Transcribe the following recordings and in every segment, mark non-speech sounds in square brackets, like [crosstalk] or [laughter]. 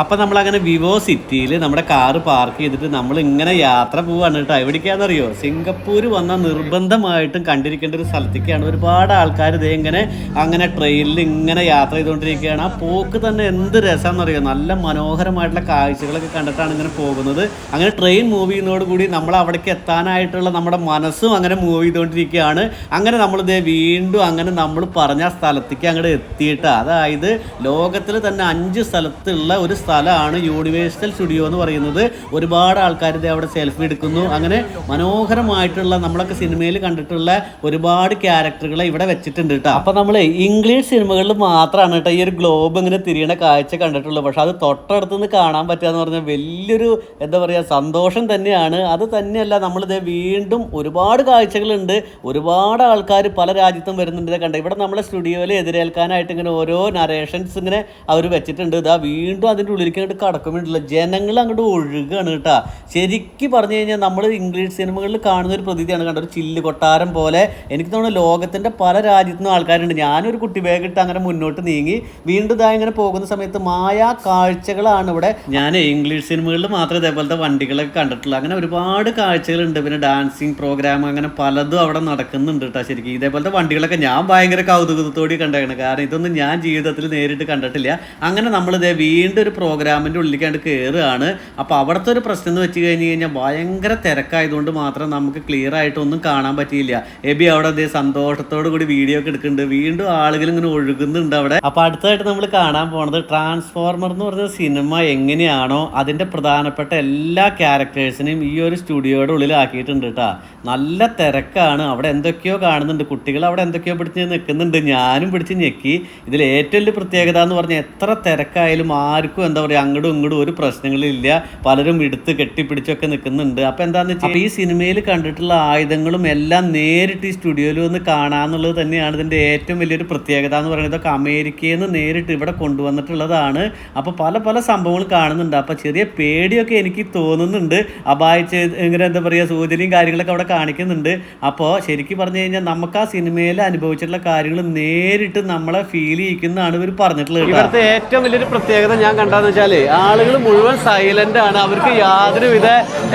അപ്പം നമ്മൾ അങ്ങനെ വിവോ സിറ്റിയിൽ നമ്മുടെ കാറ് പാർക്ക് ചെയ്തിട്ട് നമ്മൾ ഇങ്ങനെ യാത്ര പോവാണ് കേട്ടോ. എവിടേക്കാണെന്നറിയോ സിംഗപ്പൂർ വന്ന നിർബന്ധമായിട്ടും കണ്ടിരിക്കേണ്ട ഒരു സ്ഥലത്തേക്കാണ്. ഒരുപാട് ആൾക്കാർ ഇതേ ഇങ്ങനെ അങ്ങനെ ട്രെയിനിൽ ഇങ്ങനെ യാത്ര ചെയ്തുകൊണ്ടിരിക്കുകയാണ് ആ പോക്ക് തന്നെ എന്ത് രസമാണെന്നറിയോ നല്ല മനോഹരമായിട്ടുള്ള കാഴ്ചകളൊക്കെ കണ്ടിട്ടാണ് ഇങ്ങനെ പോകുന്നത്. അങ്ങനെ ട്രെയിൻ മൂവ് ചെയ്യുന്നതോടുകൂടി നമ്മൾ അവിടേക്ക് എത്താനായിട്ടുള്ള നമ്മുടെ മനസ്സും അങ്ങനെ മൂവ് ചെയ്തുകൊണ്ടിരിക്കുകയാണ് അങ്ങനെ നമ്മൾ നമ്മളിത് വീണ്ടും അങ്ങനെ നമ്മൾ പറഞ്ഞ സ്ഥലത്തേക്ക് അങ്ങോട്ട് എത്തിയിട്ട്. അതായത് ലോകത്തിൽ തന്നെ അഞ്ച് സ്ഥലത്തുള്ള ഒരു സ്ഥലമാണ് യൂണിവേഴ്സൽ സ്റ്റുഡിയോ എന്ന് പറയുന്നത്. ഒരുപാട് ആൾക്കാർ ഇത് അവിടെ സെൽഫി എടുക്കുന്നു. അങ്ങനെ മനോഹരമായിട്ടുള്ള നമ്മളൊക്കെ സിനിമയിൽ കണ്ടിട്ടുള്ള ഒരുപാട് ക്യാരക്ടറുകളെ ഇവിടെ വെച്ചിട്ടുണ്ട് കേട്ടോ അപ്പോൾ നമ്മൾ ഇംഗ്ലീഷ് സിനിമകളിൽ മാത്രമാണ് കേട്ടോ ഈ ഒരു ഗ്ലോബ് ഇങ്ങനെ തിരിയണ കാഴ്ച കണ്ടിട്ടുള്ളൂ. പക്ഷേ അത് തൊട്ടടുത്ത് നിന്ന് കാണാൻ പറ്റുക എന്ന് പറഞ്ഞാൽ വലിയൊരു എന്താ പറയുക സന്തോഷം തന്നെയാണ്. അത് തന്നെയല്ല നമ്മളിത് വീണ്ടും ഒരുപാട് കാഴ്ചകളുണ്ട്. ഒരുപാട് ആൾക്കാർ പല രാജ്യത്തും വരുന്നുണ്ട്. കണ്ട ഇവിടെ നമ്മളെ സ്റ്റുഡിയോയിൽ എതിരേൽക്കാനായിട്ട് ഇങ്ങനെ ഓരോ നരേഷൻസ് ഇങ്ങനെ അവർ വെച്ചിട്ടുണ്ട്. ഇതാ വീണ്ടും അതിന്റെ ഉള്ളിലേക്ക് അങ്ങോട്ട് കടക്കുമ്പോഴല്ലോ ജനങ്ങൾ അങ്ങോട്ട് ഒഴുകാണ് കേട്ടോ. ശരിക്കും പറഞ്ഞു കഴിഞ്ഞാൽ നമ്മൾ ഇംഗ്ലീഷ് സിനിമകളിൽ കാണുന്ന ഒരു പ്രതീതിയാണ്. കണ്ട ഒരു ചില്ല് കൊട്ടാരം പോലെ എനിക്ക് തോന്നുന്നു ലോകത്തിന്റെ പല രാജ്യത്തു നിന്നും ആൾക്കാരുണ്ട്. ഞാനൊരു കുട്ടി ബാഗ് ഇട്ട് അങ്ങനെ മുന്നോട്ട് നീങ്ങി വീണ്ടും ഇതാ ഇങ്ങനെ പോകുന്ന സമയത്ത് മായാ കാഴ്ചകളാണ് ഇവിടെ. ഞാൻ ഇംഗ്ലീഷ് സിനിമകളിൽ മാത്രം ഇതേപോലത്തെ വണ്ടികളൊക്കെ കണ്ടിട്ടുള്ളൂ. അങ്ങനെ ഒരുപാട് കാഴ്ചകളുണ്ട്. പിന്നെ ഡാൻസിങ് പ്രോഗ്രാം അങ്ങനെ പലതും അവിടെ നടക്കുന്നുണ്ട് കേട്ടോ ശരിക്കും. ഇതേപോലത്തെ വണ്ടികളൊക്കെ ഞാൻ ഭയങ്കര കൗതുകത്തോടെ കണ്ടേക്കണം. കാരണം ഇതൊന്നും ഞാൻ ജീവിതത്തിൽ നേരിട്ട് കണ്ടിട്ടില്ല. അങ്ങനെ നമ്മളിതേ വീണ്ടും ഒരു പ്രോഗ്രാമിന്റെ ഉള്ളിലേക്ക് കണ്ട് കയറുകയാണ് അപ്പോൾ അവിടുത്തെ ഒരു പ്രശ്നം എന്ന് വെച്ച് കഴിഞ്ഞ് കഴിഞ്ഞാൽ ഭയങ്കര തിരക്കായതുകൊണ്ട് മാത്രം നമുക്ക് ക്ലിയർ ആയിട്ടൊന്നും കാണാൻ പറ്റിയില്ല. എബി അവിടെ അതേ സന്തോഷത്തോടു കൂടി വീഡിയോ ഒക്കെ എടുക്കുന്നുണ്ട്. വീണ്ടും ആളുകൾ ഇങ്ങനെ ഒഴുകുന്നുണ്ട് അവിടെ. അപ്പോൾ അടുത്തതായിട്ട് നമ്മൾ കാണാൻ പോണത് ട്രാൻസ്ഫോർമർ എന്ന് പറഞ്ഞ സിനിമ എങ്ങനെയാണോ അതിന്റെ പ്രധാനപ്പെട്ട എല്ലാ ക്യാരക്ടേഴ്സിനെയും ഈ ഒരു സ്റ്റുഡിയോയുടെ ഉള്ളിലാക്കിയിട്ടുണ്ട് കേട്ടോ നല്ല തിരക്കാണ്. അവിടെ എന്തൊക്കെയോ കാണുന്നുണ്ട്. കുട്ടികൾ അവിടെ എന്തൊക്കെയോ പിടിച്ച് നിൽക്കുന്നുണ്ട്. ഞാനും പിടിച്ച് ഞെക്കി. ഇതിൽ ഏറ്റവും വലിയ പ്രത്യേകത എന്ന് പറഞ്ഞാൽ എത്ര തിരക്കായാലും ആർക്കും എന്താ പറയുക അങ്ങോട്ടും ഇങ്ങോട്ടും ഒരു പ്രശ്നങ്ങളില്ല പലരും എടുത്ത് കെട്ടിപ്പിടിച്ചൊക്കെ നിൽക്കുന്നുണ്ട്. അപ്പോൾ എന്താണെന്ന് വെച്ചാൽ ഈ സിനിമയിൽ കണ്ടിട്ടുള്ള ആയുധങ്ങളും എല്ലാം നേരിട്ട് ഈ സ്റ്റുഡിയോയിൽ വന്ന് കാണാന്നുള്ളത് തന്നെയാണ് ഇതിന്റെ ഏറ്റവും വലിയൊരു പ്രത്യേകത എന്ന് പറയുന്നത്. ഇതൊക്കെ അമേരിക്കയിൽ നിന്ന് നേരിട്ട് ഇവിടെ കൊണ്ടുവന്നിട്ടുള്ളതാണ്. അപ്പോൾ പല പല സംഭവങ്ങൾ കാണുന്നുണ്ട്. അപ്പോൾ ചെറിയ പേടിയൊക്കെ എനിക്ക് തോന്നുന്നുണ്ട്. അപായിച്ച് ഇങ്ങനെ എന്താ പറയുക സൂചനയും കാര്യങ്ങളൊക്കെ അവിടെ കാണിക്കുന്നുണ്ട്. അപ്പോൾ ശരിക്കും പറഞ്ഞു കഴിഞ്ഞാൽ നമുക്ക് ആ സിനിമയിൽ അനുഭവിച്ചിട്ടുള്ള കാര്യങ്ങൾ നേരിട്ട് നമ്മളെ ഫീൽ ചെയ്യിക്കുന്നതാണ് ഇവർ പറഞ്ഞിട്ടുള്ളത് ഇവിടുത്തെ ഏറ്റവും വലിയൊരു പ്രത്യേകത ഞാൻ കണ്ടാന്ന് വെച്ചാൽ ആളുകൾ മുഴുവൻ സൈലന്റ് ആണ്. അവർക്ക് യാതൊരു യാതൊരുവിധ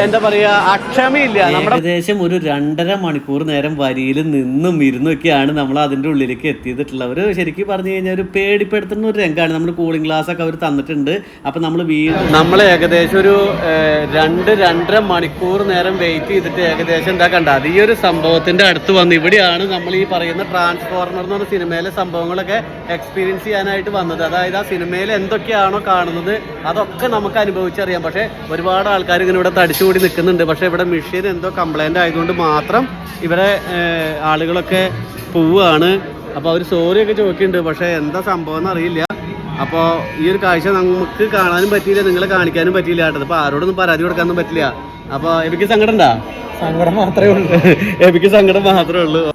എന്താ പറയാ അക്ഷമയില്ല. നമ്മുടെ ഏകദേശം ഒരു രണ്ടര മണിക്കൂർ നേരം വരിയിൽ നിന്നും ഇരുന്നൊക്കെയാണ് നമ്മൾ അതിന്റെ ഉള്ളിലേക്ക് എത്തിയിട്ടുള്ളത്. അവർ ശരിക്കും പറഞ്ഞു കഴിഞ്ഞാൽ ഒരു പേടിപ്പെടുത്തുന്ന ഒരു രംഗമാണ്. നമ്മൾ കൂളിംഗ് ഗ്ലാസ് ഒക്കെ അവർ തന്നിട്ടുണ്ട്. അപ്പൊ നമ്മൾ വീണ്ടും നമ്മൾ ഏകദേശം ഒരു രണ്ട് രണ്ടര മണിക്കൂർ നേരം വെയിറ്റ് ചെയ്തിട്ട് ഏകദേശം എന്താ കണ്ട അത് ഈ ഒരു സംഭവത്തിന്റെ അടുത്ത് വന്ന് ഇവിടെയാണ് നമ്മൾ ഈ പറയുന്ന ട്രാൻസ്ഫോർമർ എന്ന് പറഞ്ഞ സിനിമയിലെ സംഭവങ്ങളൊക്കെ എക്സ്പീരിയൻസ് ചെയ്യാനായിട്ട് വന്നത്. അതായത് ആ സിനിമയിൽ എന്തൊക്കെയാണോ കാണുന്നത് അതൊക്കെ നമുക്ക് അനുഭവിച്ചറിയാം. പക്ഷേ ഒരുപാട് ആൾക്കാർ ഇങ്ങനെ ഇവിടെ തടിച്ചുകൂടി നിൽക്കുന്നുണ്ട്. പക്ഷേ ഇവിടെ മെഷീൻ എന്തോ കംപ്ലൈന്റ് ആയതുകൊണ്ട് മാത്രം ഇവിടെ ആളുകളൊക്കെ പോവുകയാണ്. അപ്പോൾ അവർ സോറിയൊക്കെ ചോദിക്കുന്നുണ്ട്. പക്ഷേ എന്താ സംഭവം എന്ന് അറിയില്ല. അപ്പോൾ ഈ ഒരു കാഴ്ച നമുക്ക് കാണാനും പറ്റിയില്ല. നിങ്ങളെ കാണിക്കാനും പറ്റിയില്ല. കേട്ടത് അപ്പോൾ ആരോടൊന്നും പരാതി കൊടുക്കാനൊന്നും പറ്റില്ല. അപ്പോൾ എനിക്ക് സങ്കടം ഉണ്ടാ? സങ്കടം മാത്രമേ ഉള്ളൂ. [laughs] എനിക്ക് സങ്കടം മാത്രമേ ഉള്ളൂ.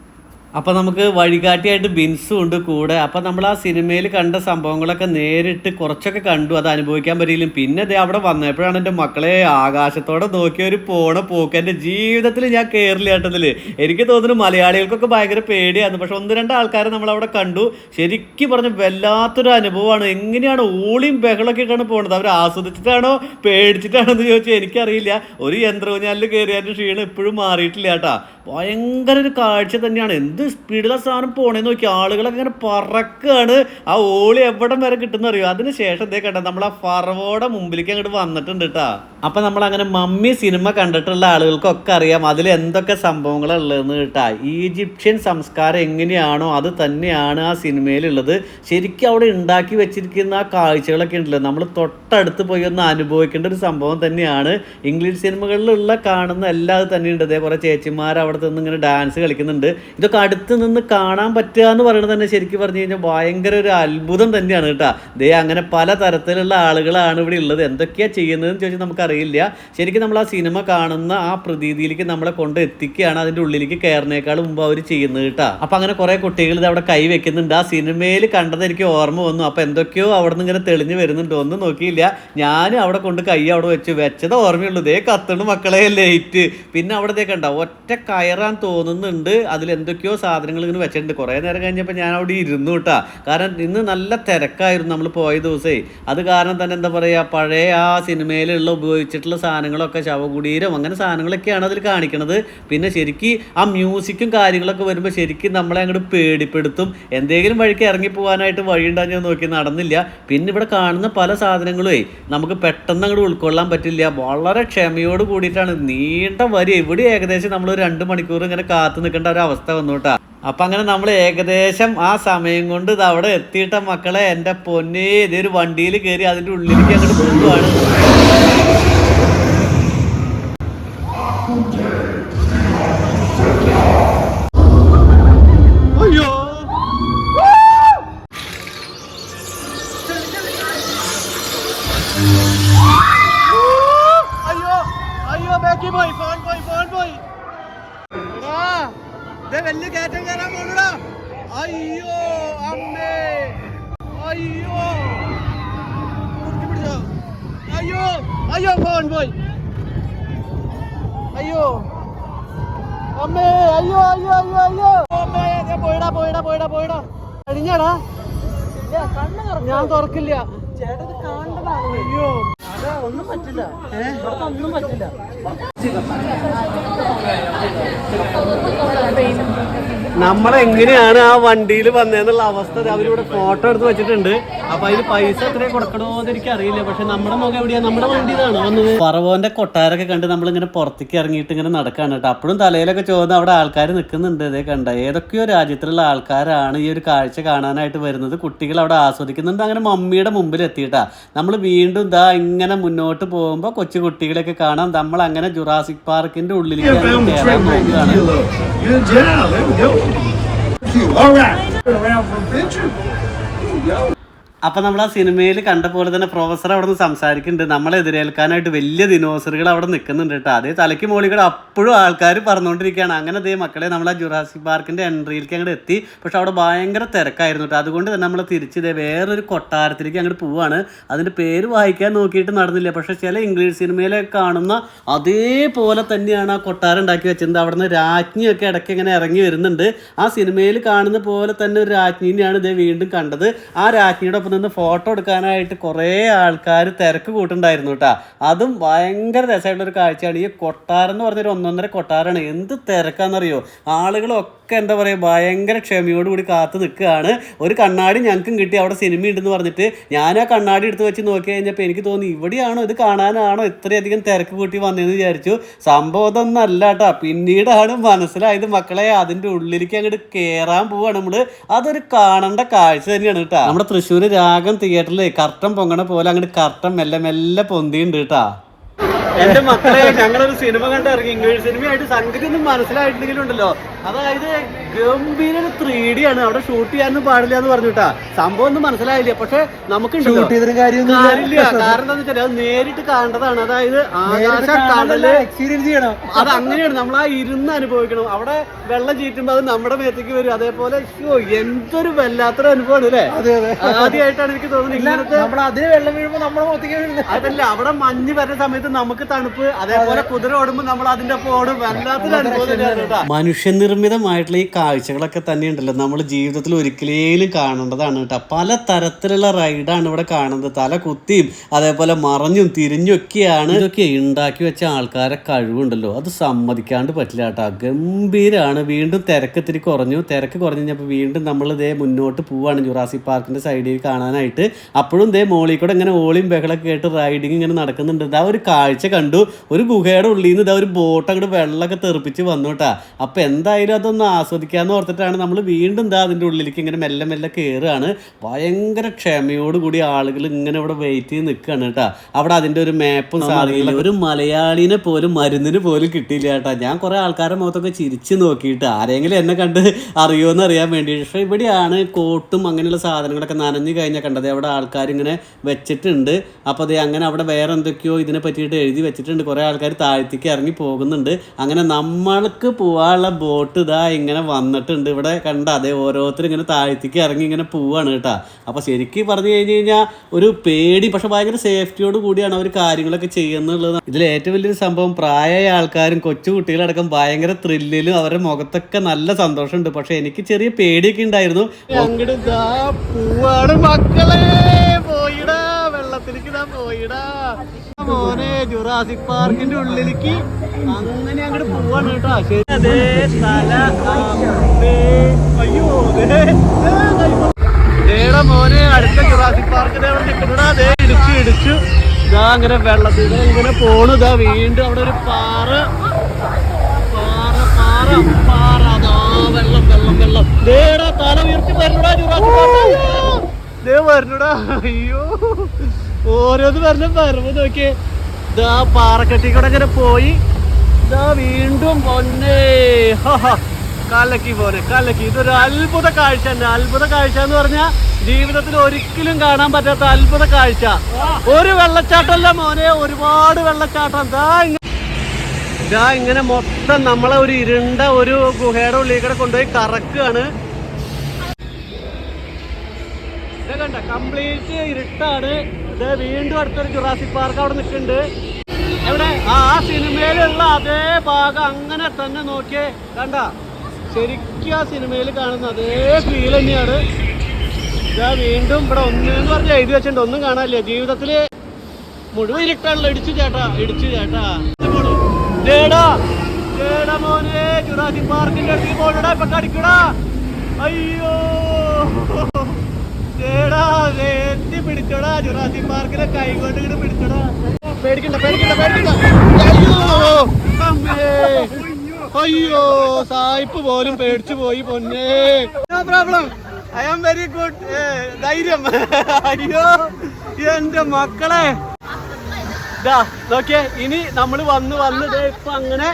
അപ്പോൾ നമുക്ക് വഴികാട്ടിയായിട്ട് ബിൻസും ഉണ്ട് കൂടെ. അപ്പോൾ നമ്മൾ ആ സിനിമയിൽ കണ്ട സംഭവങ്ങളൊക്കെ നേരിട്ട് കുറച്ചൊക്കെ കണ്ടു. അത് അനുഭവിക്കാൻ പറ്റിയില്ല പിന്നെ അതേ അവിടെ വന്നപ്പോഴാണ് എന്റെ മക്കളെ ആകാശത്തോടെ നോക്കിയ ഒരു പോണ പോക്ക്. എന്റെ ജീവിതത്തിൽ ഞാൻ കയറില്ല കേട്ടതിൽ എനിക്ക് തോന്നുന്നു മലയാളികൾക്കൊക്കെ ഭയങ്കര പേടിയായിരുന്നു. പക്ഷെ ഒന്ന് രണ്ട് ആൾക്കാരെ നമ്മൾ അവിടെ കണ്ടു. ശരിക്കും പറഞ്ഞ വല്ലാത്തൊരു അനുഭവമാണ്. എങ്ങനെയാണ് ഓളിയും ബഹളമൊക്കെ ഇട്ടാണ് പോകുന്നത് അവർ ആസ്വദിച്ചിട്ടാണോ പേടിച്ചിട്ടാണോ എന്ന് ചോദിച്ചാൽ എനിക്കറിയില്ല. ഒരു യന്ത്രവും ഞാനിൽ കയറിയാലും ക്ഷീണം ഇപ്പോഴും മാറിയിട്ടില്ല കേട്ടാ. ഭയങ്കര ഒരു കാഴ്ച തന്നെയാണ്. എന്ത് സ്പീഡിലാ സാധനം പോണേന്ന് നോക്കി. ആളുകളൊക്കെ ഇങ്ങനെ പറക്കാണ്. ആ ഓളി എവിടം വരെ കിട്ടുന്ന അറിയോ അതിന് ശേഷം ഇതേ കണ്ട നമ്മൾ ആ ഫറവോടെ മുമ്പിലേക്ക് അങ്ങോട്ട് വന്നിട്ടുണ്ട് കേട്ടാ അപ്പൊ നമ്മൾ അങ്ങനെ മമ്മി സിനിമ കണ്ടിട്ടുള്ള ആളുകൾക്കൊക്കെ അറിയാം അതിൽ എന്തൊക്കെ സംഭവങ്ങളുള്ളതെന്ന് കേട്ടാ ഈജിപ്ഷ്യൻ സംസ്കാരം എങ്ങനെയാണോ അത് തന്നെയാണ് ആ സിനിമയിലുള്ളത്. ശരിക്കും അവിടെ ഉണ്ടാക്കി വെച്ചിരിക്കുന്ന ആ കാഴ്ചകളൊക്കെ ഉണ്ടല്ലോ. നമ്മൾ തൊട്ടടുത്ത് പോയി ഒന്ന് അനുഭവിക്കേണ്ട ഒരു സംഭവം തന്നെയാണ്. ഇംഗ്ലീഷ് സിനിമകളിലുള്ള കാണുന്ന എല്ലാം തന്നെയുണ്ട്. അതേപോലെ ചേച്ചിമാർ അവിടെ നിന്ന് ഇങ്ങനെ ഡാൻസ് കളിക്കുന്നുണ്ട്. ഇതൊക്കെ അടുത്ത് നിന്ന് കാണാൻ പറ്റുക എന്ന് പറയുന്നത് തന്നെ ശരിക്കും പറഞ്ഞു കഴിഞ്ഞാൽ ഭയങ്കര ഒരു അത്ഭുതം തന്നെയാണ് കേട്ടോ. ദേ അങ്ങനെ പല തരത്തിലുള്ള ആളുകളാണ് ഇവിടെ ഉള്ളത്. എന്തൊക്കെയാണ് ചെയ്യുന്നതെന്ന് ചോദിച്ചാൽ നമുക്കറിയില്ല. ശരിക്കും നമ്മൾ ആ സിനിമ കാണുന്ന ആ പ്രതീതിയിലേക്ക് നമ്മളെ കൊണ്ട് എത്തിക്കുകയാണ്. അതിന്റെ ഉള്ളിലേക്ക് കയറിനേക്കാൾ മുമ്പ് അവർ ചെയ്യുന്നത് കേട്ടോ. അപ്പം അങ്ങനെ കുറേ കുട്ടികൾ ഇത് അവിടെ കൈ വെക്കുന്നുണ്ട്. ആ സിനിമയിൽ കണ്ടത് എനിക്ക് ഓർമ്മ വന്നു. അപ്പം എന്തൊക്കെയോ അവിടെ നിന്ന് ഇങ്ങനെ തെളിഞ്ഞ് വരുന്നുണ്ടോ. ഒന്നും നോക്കിയില്ല. ഞാനും അവിടെ കൊണ്ട് കൈ അവിടെ വെച്ച്. വെച്ചത് ഓർമ്മയുള്ളൂ. ദേ കത്തണ് മക്കളെ ലൈറ്റ് പിന്നെ അവിടെ ഒറ്റ കയറാൻ തോന്നുന്നുണ്ട്. അതിൽ എന്തൊക്കെയോ സാധനങ്ങൾ ഇങ്ങനെ വെച്ചിട്ടുണ്ട്. കുറേ നേരം കഴിഞ്ഞപ്പോൾ ഞാൻ അവിടെ ഇരുന്നു കേട്ടാ കാരണം ഇന്ന് നല്ല തിരക്കായിരുന്നു നമ്മൾ പോയ ദിവസേ. അത് കാരണം തന്നെ എന്താ പറയുക പഴയ ആ സിനിമയിലുള്ള ഉപയോഗിച്ചിട്ടുള്ള സാധനങ്ങളൊക്കെ ശവകുടീരം അങ്ങനെ സാധനങ്ങളൊക്കെയാണ് അതിൽ കാണിക്കണത്. പിന്നെ ശരിക്കും ആ മ്യൂസിക്കും കാര്യങ്ങളൊക്കെ വരുമ്പോൾ ശരിക്കും നമ്മളെ അങ്ങോട്ട് പേടിപ്പെടുത്തും. എന്തെങ്കിലും വഴിക്ക് ഇറങ്ങി പോകാനായിട്ട് വഴി ഉണ്ടാകും ഞാൻ നോക്കി നടന്നില്ല. പിന്നെ ഇവിടെ കാണുന്ന പല സാധനങ്ങളേ നമുക്ക് പെട്ടെന്ന് അങ്ങോട്ട് ഉൾക്കൊള്ളാൻ പറ്റില്ല. വളരെ ക്ഷമയോട് കൂടിയിട്ടാണ്. നീണ്ട വരി. ഇവിടെ ഏകദേശം നമ്മൾ രണ്ട് മണിക്കൂർ ഇങ്ങനെ കാത്തു നിൽക്കേണ്ട ഒരു അവസ്ഥ വന്നു കേട്ടാ അപ്പൊ അങ്ങനെ നമ്മൾ ഏകദേശം ആ സമയം കൊണ്ട് ഇത് അവിടെ എത്തിയിട്ട മക്കളെ എന്റെ പൊന്നേ ഇതൊരു വണ്ടിയിൽ കയറി അതിന്റെ ഉള്ളിലേക്ക് അങ്ങോട്ട് പോവുകയാണ് അയ്യോ അമ്മേ. അയ്യോ. അയ്യോ അയ്യോ ഫോൺ പോയി അയ്യോ. അമ്മേ അയ്യോ അയ്യോ അയ്യോ അയ്യോ. അമ്മേ പോയിടാ പോയിടാ പോയിടാ പോയിടാ. കഴിഞ്ഞാടാ. ഞാൻ തുറക്കില്ല. അയ്യോ. ഒന്നും പറ്റില്ല. ഒന്നും പറ്റില്ല. നമ്മളെങ്ങനെയാണ് ആ വണ്ടിയിൽ വന്നതെന്നുള്ള അവസ്ഥ അവരിവിടെ ഫോട്ടോ എടുത്ത് വെച്ചിട്ടുണ്ട്. അപ്പൊ അതിന് പൈസ എത്ര കൊടുക്കണോന്ന് എനിക്ക് അറിയില്ല. പക്ഷെ നമ്മുടെ മുഖം എവിടെയാ? നമ്മുടെ വണ്ടിയിലാണ് വന്നത്? പറവോന്റെ കൊട്ടാരൊക്കെ കണ്ട് നമ്മളിങ്ങനെ പുറത്തേക്ക് ഇറങ്ങിയിട്ട് ഇങ്ങനെ നടക്കാണ് കേട്ടോ. അപ്പോഴും തലയിലൊക്കെ ചോദിച്ചാൽ അവിടെ ആൾക്കാർ നിൽക്കുന്നുണ്ട് ഇതേ കണ്ട. ഏതൊക്കെയോ രാജ്യത്തിലുള്ള ആൾക്കാരാണ് ഈ ഒരു കാഴ്ച കാണാനായിട്ട് വരുന്നത്. കുട്ടികൾ അവിടെ ആസ്വദിക്കുന്നുണ്ട്. അങ്ങനെ മമ്മിയുടെ മുമ്പിൽ എത്തിയിട്ടാ. നമ്മൾ വീണ്ടും ഇതാ ഇങ്ങനെ മുന്നോട്ട് പോകുമ്പോൾ കൊച്ചു കുട്ടികളെയൊക്കെ കാണാം. നമ്മൾ അങ്ങനെ ജുറാസിക് പാർക്കിന്റെ ഉള്ളിലേക്ക് All right. Around for a picture. Yo. അപ്പൊ നമ്മൾ ആ സിനിമയിൽ കണ്ട പോലെ തന്നെ പ്രൊഫസർ അവിടെ നിന്ന് സംസാരിക്കുന്നുണ്ട്. നമ്മളെ എതിരേൽക്കാനായിട്ട് വലിയ ദിനോസറുകൾ അവിടെ നിൽക്കുന്നുണ്ട് കേട്ടോ. അതേ തലയ്ക്ക് മോളികൾ അപ്പോഴും ആൾക്കാർ പറഞ്ഞുകൊണ്ടിരിക്കുകയാണ്. അങ്ങനെ അതേ മക്കളെ നമ്മൾ ആ ജുറാസിക് പാർക്കിന്റെ എൻട്രിയിലേക്ക് അങ്ങോട്ട് എത്തി. പക്ഷെ അവിടെ ഭയങ്കര തിരക്കായിരുന്നു കേട്ടോ. അതുകൊണ്ട് തന്നെ നമ്മൾ തിരിച്ച് ഇതേ വേറൊരു കൊട്ടാരത്തിലേക്ക് അങ്ങോട്ട് പോവാണ്. അതിന്റെ പേര് വായിക്കാൻ നോക്കിയിട്ട് നടന്നില്ല. പക്ഷെ ചില ഇംഗ്ലീഷ് സിനിമയിലെ കാണുന്ന അതേപോലെ തന്നെയാണ് ആ കൊട്ടാരം ഉണ്ടാക്കി വെച്ചിരുന്നത് അവിടെ നിന്ന് രാജ്ഞിയൊക്കെ ഇടയ്ക്ക് ഇങ്ങനെ ഇറങ്ങി വരുന്നുണ്ട്. ആ സിനിമയിൽ കാണുന്ന പോലെ തന്നെ ഒരു രാജ്ഞിനെയാണ് ഇതേ വീണ്ടും കണ്ടത്. ആ രാജ്ഞിയുടെ നിന്ന് ഫോട്ടോ എടുക്കാനായിട്ട് കുറേ ആൾക്കാർ തിരക്ക് കൂട്ടുണ്ടായിരുന്നു കേട്ടോ അതും ഭയങ്കര രസമായിട്ടുള്ള ഒരു കാഴ്ചയാണ്. ഈ കൊട്ടാരം എന്ന് പറഞ്ഞൊരു ഒന്നൊന്നര കൊട്ടാരമാണ്. എന്ത് തിരക്കാണെന്നറിയോ? ആളുകളൊക്കെ എന്താ പറയുക ഭയങ്കര ക്ഷമയോടുകൂടി കാത്തു നിൽക്കുകയാണ്. ഒരു കണ്ണാടി ഞങ്ങൾക്കും കിട്ടി. അവിടെ സിനിമ ഉണ്ടെന്ന് പറഞ്ഞിട്ട് ഞാൻ ആ കണ്ണാടി എടുത്ത് വെച്ച് നോക്കി കഴിഞ്ഞപ്പോൾ എനിക്ക് തോന്നി ഇവിടെയാണോ? ഇത് കാണാനാണോ? ഇത്രയധികം തിരക്ക് കൂട്ടി വന്നതെന്ന് വിചാരിച്ചു. സംഭവം ഇതൊന്നും അല്ല കേട്ടോ പിന്നീടാണ് മനസ്സിലായത് മക്കളെ അതിന്റെ ഉള്ളിലേക്ക് അങ്ങോട്ട് കയറാൻ പോവുകയാണ് നമ്മൾ അതൊരു കാണേണ്ട കാഴ്ച തന്നെയാണ് കേട്ടോ നമ്മുടെ തൃശ്ശൂർ രാഗം തിയേറ്ററിൽ കർട്ടൻ പൊങ്ങണ പോലെ അങ്ങോട്ട് കർട്ടൻ മെല്ലെ മെല്ലെ പൊന്തിയുണ്ട് കേട്ടാ എന്റെ മക്കളെ ഞങ്ങളൊരു സിനിമ കണ്ട് ഇറങ്ങി ഇംഗ്ലീഷ് സിനിമയായിട്ട് സംഗതി ഒന്നും മനസ്സിലായിട്ടുണ്ടെങ്കിലും ഉണ്ടല്ലോ അതായത് ഗംഭീര ത്രീ ഡി ആണ്. അവിടെ ഷൂട്ട് ചെയ്യാനൊന്നും പാടില്ല എന്ന് പറഞ്ഞുട്ടാ സംഭവം ഒന്നും മനസ്സിലായില്ല. പക്ഷെ നമുക്ക് ഷൂട്ട് ചെയ്തൊരു കാര്യം കാര്യമില്ല. കാരണം എന്താ വെച്ചാൽ അത് നേരിട്ട് കാണേണ്ടതാണ് അതായത് ആകാശ കടൽ എക്സ്പീരിയൻസ് ചെയ്യണം. അത് അങ്ങനെയാണ്. നമ്മൾ ആ ഇരുന്ന് അനുഭവിക്കണം. അവിടെ വെള്ളം ചീറ്റുമ്പോൾ അത് നമ്മുടെ മേത്തേക്ക് വരും. അതേപോലെ എന്തൊരു വല്ലാത്തൊരു അനുഭവമാണ് അല്ലേ? അതെ അതെ. ആദ്യമായിട്ടാണ് എനിക്ക് തോന്നുന്നത് ഇങ്ങനത്തെ അതിന് വെള്ളം വീഴുമ്പോ നമ്മുടെ അതല്ല അവിടെ മഞ്ഞ് വരുന്ന സമയത്ത് നമുക്ക് തണുപ്പ് അതേപോലെ കുതിര ഓടുമ്പോൾ നമ്മൾ അതിന്റെ ഒപ്പം ഓടും. വല്ലാത്തൊരു അനുഭവം. മനുഷ്യനിർമ്മിതമായിട്ടുള്ള ഈ കാഴ്ചകളൊക്കെ തന്നെയുണ്ടല്ലോ. നമ്മൾ ജീവിതത്തിൽ ഒരിക്കലേലും കാണേണ്ടതാണ് കേട്ടോ. പല തരത്തിലുള്ള റൈഡാണ് ഇവിടെ കാണുന്നത്. തല കുത്തിയും അതേപോലെ മറഞ്ഞും തിരിഞ്ഞും ഒക്കെയാണ് ഇതൊക്കെ ഉണ്ടാക്കി വെച്ച ആൾക്കാരെ കഴിവുണ്ടല്ലോ. അത് സമ്മതിക്കാണ്ട് പറ്റില്ല കേട്ടോ. ഗംഭീരമാണ് വീണ്ടും തിരക്ക് ഇത്തിരി കുറഞ്ഞു. തിരക്ക് കുറഞ്ഞു കഴിഞ്ഞപ്പോൾ വീണ്ടും നമ്മൾ ഇതേ മുന്നോട്ട് പോവാണ് ജുറാസി പാർക്കിന്റെ സൈഡിൽ കാണാനായിട്ട്. അപ്പോഴും ഇതേ മോളിൽ കൂടെ ഇങ്ങനെ ഓളിയും ബഹളൊക്കെ കേട്ട് റൈഡിങ് ഇങ്ങനെ നടക്കുന്നുണ്ട്. ഇതാ ഒരു കാഴ്ച കണ്ടു. ഒരു ഗുഹയുടെ ഉള്ളിൽ നിന്ന് ഇതാ ഒരു ബോട്ട് അങ്ങോട്ട് വെള്ളമൊക്കെ തെറിപ്പിച്ച് വന്നു കേട്ടാ. അപ്പോൾ എന്തായാലും അതൊന്ന് ആസ്വദിക്കാമെന്ന് ഓർത്തിട്ടാണ് നമ്മൾ വീണ്ടും ഇതാ അതിന്റെ ഉള്ളിലേക്ക് ഇങ്ങനെ മെല്ലെ മെല്ലെ കയറുകയാണ് ഭയങ്കര ക്ഷമയോടുകൂടി ആളുകൾ ഇങ്ങനെ ഇവിടെ വെയിറ്റ് ചെയ്ത് നിൽക്കുകയാണ് കേട്ടാ. അവിടെ അതിന്റെ ഒരു മാപ്പും സാധനങ്ങളും ഒരു മലയാളിനെ പോലും മരുന്നിന് പോലും കിട്ടിയില്ല കേട്ടാ. ഞാൻ കുറേ ആൾക്കാരെ മുഖത്തൊക്കെ ചിരിച്ച് നോക്കിയിട്ട് ആരെങ്കിലും എന്നെ കണ്ട് അറിയുമെന്ന് അറിയാൻ വേണ്ടി. പക്ഷേ ഇവിടെയാണ് കോട്ടും അങ്ങനെയുള്ള സാധനങ്ങളൊക്കെ നനഞ്ഞു കഴിഞ്ഞാൽ കണ്ടത്. അവിടെ ആൾക്കാർ ഇങ്ങനെ വെച്ചിട്ടുണ്ട്. അപ്പോൾ അത് അങ്ങനെ അവിടെ വേറെ എന്തൊക്കെയോ ഇതിനെ കുത്തിയിട്ട് എഴുതി വെച്ചിട്ടുണ്ട്. കുറേ ആൾക്കാർ താഴ്ത്തിക്ക് ഇറങ്ങി പോകുന്നുണ്ട്. അങ്ങനെ നമ്മൾക്ക് പോവാനുള്ള ബോട്ട് ഇതാ ഇങ്ങനെ വന്നിട്ടുണ്ട്. ഇവിടെ കണ്ട അതേ ഓരോരുത്തർ ഇങ്ങനെ താഴ്ത്തിക്ക് ഇറങ്ങി ഇങ്ങനെ പോവാണ് കേട്ടോ. അപ്പോൾ ശരിക്കും പറഞ്ഞു കഴിഞ്ഞ് കഴിഞ്ഞാൽ ഒരു പേടി പക്ഷെ ഭയങ്കര സേഫ്റ്റിയോട് കൂടിയാണ് അവർ കാര്യങ്ങളൊക്കെ ചെയ്യുന്നുള്ളത് ഇതിൽ ഏറ്റവും വലിയൊരു സംഭവം പ്രായമായ ആൾക്കാരും കൊച്ചു കുട്ടികളടക്കം ഭയങ്കര ത്രില്ലിലും അവരുടെ മുഖത്തൊക്കെ നല്ല സന്തോഷമുണ്ട്. പക്ഷെ എനിക്ക് ചെറിയ പേടിയൊക്കെ ഉണ്ടായിരുന്നു. പോവാണ് മക്കളെ. പോയിടാ വെള്ളത്തിലേക്ക് പോയിടാ. മോനെ ജുറാസി പാർക്കിന്റെ ഉള്ളിലേക്ക്. അങ്ങനെ അങ്ങോട്ട് പോവാണ് കേട്ടോ. ശരി. അതേ തല അയ്യോ ദേടാ മോനെ അടുത്ത ജുറാസിക് പാർക്കിന്റെ അവിടെ നിൽക്കണടാ അതേ ഇടിച്ചു ഇടിച്ചു. ഇതാ അങ്ങനെ വെള്ളത്തിൽ ഇങ്ങനെ പോണു. ഇതാ വീണ്ടും അവിടെ ഒരു പാറ. പാറ പാറ പാറ. അതാ വെള്ളം വെള്ളം വെള്ളം. ദേടാ തല ഉയർത്തി വരണടാ ജുറാസിക് പാർക്ക്. ദേ വരണടാ. അയ്യോ. ഓരോന്ന് പറഞ്ഞ പറഞ്ഞു നോക്കിയേ. ഇതാ പാറക്കെട്ടി കൂടെ ഇങ്ങനെ പോയി. ഇതാ വീണ്ടും പൊന്നേ. കലക്കി പോലെ കലക്കി. ഇതൊരു അത്ഭുത കാഴ്ച തന്നെ. അത്ഭുത കാഴ്ച എന്ന് പറഞ്ഞാൽ ജീവിതത്തിൽ ഒരിക്കലും കാണാൻ പറ്റാത്ത അത്ഭുത കാഴ്ച. ഒരു വെള്ളച്ചാട്ടമല്ല മോനെ ഒരുപാട് വെള്ളച്ചാട്ടം. ഇതാ ഇതാ ഇങ്ങനെ മൊത്തം നമ്മളെ ഒരു ഇരുണ്ട ഒരു ഗുഹയുടെ ഉള്ളിൽ കൂടെ കൊണ്ടുപോയി കറക്കുകയാണ്. കണ്ട കംപ്ലീറ്റ് ഇരുട്ടാണ്. ഇത് വീണ്ടും അടുത്തൊരു ജുറാസിക് പാർക്ക് അവിടെ നിൽക്കുന്നുണ്ട്. എവിടെ? ആ സിനിമയിലുള്ള അതേ ഭാഗം അങ്ങനെ തന്നെ നോക്കിയേ. കണ്ട? ശരിക്കും ആ സിനിമയിൽ കാണുന്ന അതേ ഫീൽ തന്നെയാണ്. ഇതാ വീണ്ടും ഇവിടെ ഒന്നെന്ന് പറഞ്ഞ് എഴുതി വെച്ചിട്ടുണ്ട്. ഒന്നും കാണാനില്ല. ജീവിതത്തിൽ മുഴുവൻ ഇരുട്ടാണല്ലോ. ഇടിച്ചു ചേട്ടാ ഇടിച്ചു ചേട്ടാ. ജുറാസി പാർക്കിന്റെ അടുത്ത് പോകണടാ ഇപ്പൊ കടിക്കടാ. അയ്യോ. ജുറാസിക് പാർക്കിലെ കൈകൊണ്ട് ഇങ്ങനെ പിടിച്ചോടാ. പേടിക്കണ്ട പേടിക്കണ്ട പേടിക്കണ്ട. അയ്യോ അയ്യോ സായിപ്പ് പോലും പേടിച്ചു പോയി പൊന്നേ. No problem I am very good ധൈര്യം. അയ്യോ എന്റെ മക്കളെ. ഇതാ നോക്കിയേ ഇനി നമ്മൾ വന്ന് വന്ന് ഇപ്പൊ അങ്ങനെ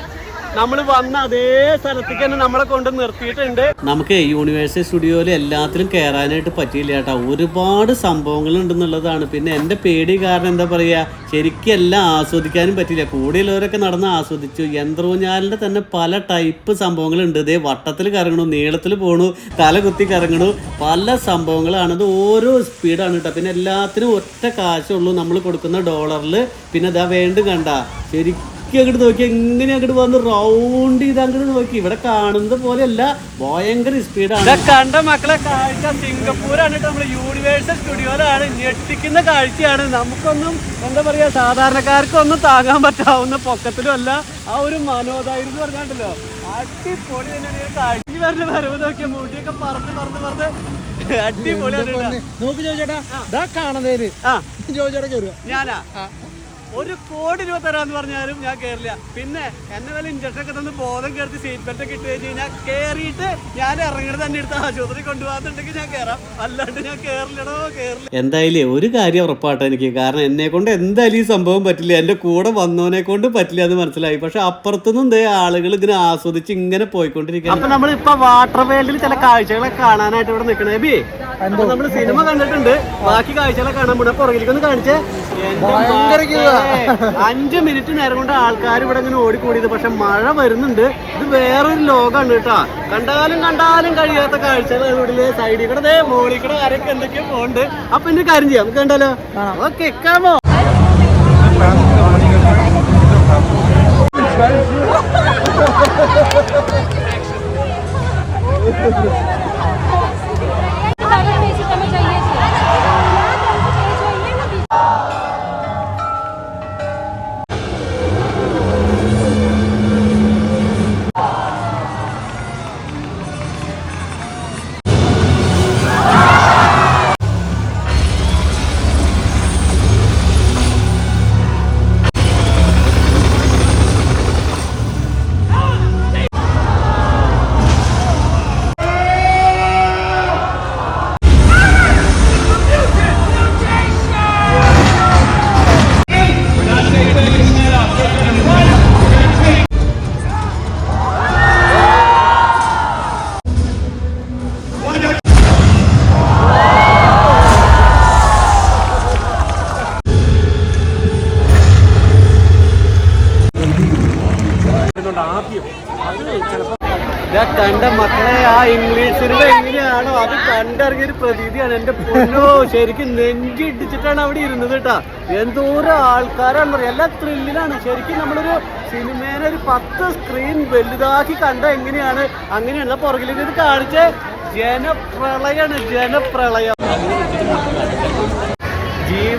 നമ്മൾ വന്ന അതേ സ്ഥലത്തേക്ക് തന്നെ നമ്മളെ കൊണ്ട് നിർത്തിയിട്ടുണ്ട്. നമുക്ക് യൂണിവേഴ്സിറ്റി സ്റ്റുഡിയോയിൽ എല്ലാത്തിലും കയറാനായിട്ട് പറ്റിയില്ല കേട്ടോ. ഒരുപാട് സംഭവങ്ങൾ ഉണ്ടെന്നുള്ളതാണ് പിന്നെ എന്റെ പേടി കാരണം എന്താ പറയുക ശരിക്കും എല്ലാം ആസ്വദിക്കാനും പറ്റില്ല കൂടെയുള്ളവരൊക്കെ നടന്ന് ആസ്വദിച്ചു. യന്ത്രൂഞ്ഞാലിന്റെ തന്നെ പല ടൈപ്പ് സംഭവങ്ങൾ ഉണ്ട് ഇതേ വട്ടത്തിൽ കറങ്ങണു നീളത്തിൽ പോകണു തല കുത്തി കറങ്ങണു. പല സംഭവങ്ങളാണ്. അത് ഓരോ സ്പീഡാണ് കേട്ടോ. പിന്നെ എല്ലാത്തിനും ഒറ്റ കാശുള്ളൂ നമ്മൾ കൊടുക്കുന്ന ഡോളറിൽ. പിന്നെ അതാ വേണ്ടും കണ്ട ശരിക്കും അങ്ങോട്ട് നോക്കി എങ്ങനെ അങ്ങോട്ട് വന്ന് റൗണ്ട് ചെയ്ത് അങ്ങോട്ട് നോക്കി. ഇവിടെ കാണുന്നത് പോലെയല്ല ഭയങ്കര സ്പീഡാണ് കണ്ട മക്കളെ കാഴ്ച. സിംഗപ്പൂരാണ് നമ്മുടെ യൂണിവേഴ്സൽ സ്റ്റുഡിയോയിലാണ് ഞെട്ടിക്കുന്ന കാഴ്ചയാണ്. നമുക്കൊന്നും എന്താ പറയാ സാധാരണക്കാർക്കൊന്നും താങ്ങാൻ പറ്റാവുന്ന പൊക്കത്തിലും അല്ല. ആ ഒരു മനോധൈര്യം എന്ന് പറഞ്ഞാണ്ടല്ലോ. അടിപൊളി തന്നെയാണ് കാഴ്ച വരൽ വരുന്ന വരവ് നോക്കിയ മുടിയൊക്കെ പറന്ന് പറന്ന് പറന്ന് അടിപൊളിയാണ്. നോക്ക് ചോദിച്ചേട്ടാ ഇതാ കാണുന്നതിന് ആ. ചോദിച്ചേട്ടാ കയറുക. ഞാനാ? ഒരു കോടി രൂപ തരാന്ന് പറഞ്ഞാലും ഞാൻ കയറില്ല പിന്നെ എന്നെ വല്ല ഇഞ്ചക്ഷൻ ഒക്കെ തന്ന് ബോധം കയറി സീറ്റ് ബെൽറ്റ് ഒക്കെ ഇട്ട് കഴിഞ്ഞ് കഴിഞ്ഞാൽ കയറിയിട്ട് ഞാൻ ഇറങ്ങണത് തന്നെ എടുത്ത് ആശുപത്രി കൊണ്ടുപോകാത്തുണ്ടെങ്കിൽ ഞാൻ കയറാം അല്ലാണ്ട് ഞാൻ കേറില്ലടോ കേറില്ല. എന്തായാലും ഒരു കാര്യം ഉറപ്പാട്ടോ എനിക്ക്. കാരണം എന്നെ കൊണ്ട് എന്തായാലും ഈ സംഭവം പറ്റില്ല. എന്റെ കൂടെ വന്നവനെ കൊണ്ട് പറ്റില്ല എന്ന് മനസ്സിലായി. പക്ഷെ അപ്പുറത്തുനിന്നും ദേ ആളുകൾ ഇങ്ങനെ ആസ്വദിച്ച് ഇങ്ങനെ പോയിക്കൊണ്ടിരിക്കുക അപ്പൊ നമ്മൾ ഇപ്പൊ വാട്ടർ വേൾഡിൽ ചില കാഴ്ചകളെ കാണാനായിട്ട് ഇവിടെ നിൽക്കണേ ബി? നമ്മൾ നമ്മൾ സിനിമ കണ്ടിട്ടുണ്ട്. ബാക്കി കാഴ്ചകളെ കാണാൻ പോണ പുറകിലേക്ക് ഒന്ന് കാണിച്ചേ. ഭയങ്കര. അഞ്ച് മിനിറ്റ് നേരം കൊണ്ട് ആൾക്കാർ ഇവിടെ ഇങ്ങനെ ഓടിക്കൂടിയത്. പക്ഷെ മഴ വരുന്നുണ്ട്. ഇത് വേറൊരു ലോകമാണ് കേട്ടാ. കണ്ടാലും കണ്ടാലും കഴിയാത്ത കാഴ്ചകൾ ഇവിടെ സൈഡിൽ കൂടെ ദേ മോളിൽ കൂടെ ആരൊക്കെ എന്തൊക്കെയോ പോകുന്നുണ്ട് അപ്പൊ എന്റെ കാര്യം ചെയ്യാം. നമുക്ക് കണ്ടാലോ ഓക്കെ കാമോ તારા കണ്ടിറങ്ങിയ പ്രതീതിയാണ്. എന്റെ പൊന്നോ ശരിക്കും നെഞ്ചിടിച്ചിട്ടാണ് അവിടെ ഇരുന്നത് കേട്ടാ. എന്തോരം ആൾക്കാരാണ് പറയാ. എല്ലാ ത്രില്ലിലാണ് ശരിക്കും നമ്മളൊരു സിനിമേനെ ഒരു പത്ത് സ്ക്രീൻ വലുതാക്കി കണ്ട എങ്ങനെയാണ്? അങ്ങനെയുള്ള പുറകിലേക്ക് ഇത് കാണിച്ച. ജനപ്രളയാണ് ജനപ്രളയം.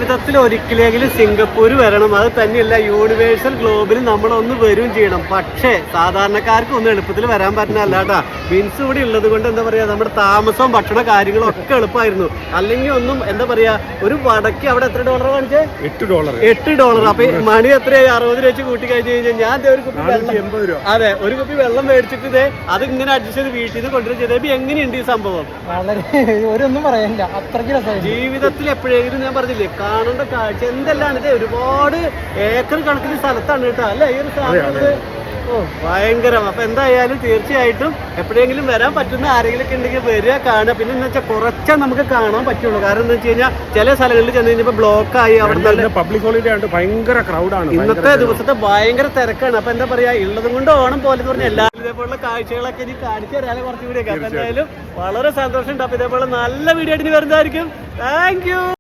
ജീവിതത്തിൽ ഒരിക്കലെങ്കിലും സിംഗപ്പൂർ വരണം. അത് തന്നെയല്ല യൂണിവേഴ്സൽ ഗ്ലോബിൽ നമ്മളൊന്ന് വരും ചെയ്യണം. പക്ഷേ സാധാരണക്കാർക്ക് ഒന്നും എളുപ്പത്തിൽ വരാൻ പറ്റുന്നല്ല കേട്ടാ മീൻസ് ഇവിടെ ഉള്ളത് കൊണ്ട് എന്താ പറയാ നമ്മുടെ താമസവും ഭക്ഷണ കാര്യങ്ങളും ഒക്കെ എളുപ്പമായിരുന്നു. അല്ലെങ്കിൽ ഒന്നും എന്താ പറയാ ഒരു വടക്ക് അവിടെ എത്ര ഡോളർ കാണിച്ചേ? എട്ട് ഡോളർ എട്ട് ഡോളർ അപ്പൊ മണി എത്രയായി? അറുപത് രൂപ വെച്ച് കൂട്ടി കഴിഞ്ഞ് കഴിഞ്ഞാൽ ഞാൻ ദേ ഒരു കുപ്പി വെള്ളം എൺപത് രൂപ. അതെ ഒരു കുപ്പി വെള്ളം മേടിച്ചിട്ട് ഇതേ അത് ഇങ്ങനെ അഡ്ജസ്റ്റ് ചെയ്ത് വീട്ടിൽ നിന്ന് കൊണ്ടുവരും ചെയ്തേ. ഇപ്പൊ എങ്ങനെയുണ്ട് ഈ സംഭവം? വളരെ ഒരൊന്നും പറയാനില്ല അത്രയ്ക്ക് ജീവിതത്തിൽ എപ്പോഴെങ്കിലും ഞാൻ പറഞ്ഞില്ലേ കാണേണ്ട കാഴ്ച എന്തെല്ലാം ഇത്? ഒരുപാട് ഏക്കർ കണക്കിന് സ്ഥലത്താണ് കേട്ടോ അല്ലേ? ഈ ഒരു സ്ഥലത്ത് ഓ ഭയങ്കരം. അപ്പൊ എന്തായാലും തീർച്ചയായിട്ടും എപ്പോഴെങ്കിലും വരാൻ പറ്റുന്ന ആരെങ്കിലും ഒക്കെ ഉണ്ടെങ്കിൽ വരിക കാണുക. പിന്നെ എന്താ വെച്ചാൽ കുറച്ചേ നമുക്ക് കാണാൻ പറ്റുള്ളൂ. കാരണം എന്താ വെച്ച് കഴിഞ്ഞാൽ ചില സ്ഥലങ്ങളിൽ ചെന്ന് കഴിഞ്ഞപ്പോൾ ബ്ലോക്ക് ആയി അവിടെ പബ്ലിക് ഹോളിഡേ ആയിട്ട് ഭയങ്കര ക്രൗഡാണ് ഇന്നത്തെ ദിവസത്തെ ഭയങ്കര തിരക്കാണ്. അപ്പൊ എന്താ പറയാ ഉള്ളതും കൊണ്ട് ഓണം പോലെ എന്ന് പറഞ്ഞാൽ എല്ലാ ഇതേപോലുള്ള കാഴ്ചകളൊക്കെ ഇനി കാണിച്ചു തരാനും കുറച്ചുകൂടി അപ്പൊ എന്തായാലും വളരെ സന്തോഷമുണ്ട്. അപ്പൊ ഇതേപോലെ നല്ല വീഡിയോ ആയിട്ട് ഇനി വരുന്നതായിരിക്കും. താങ്ക്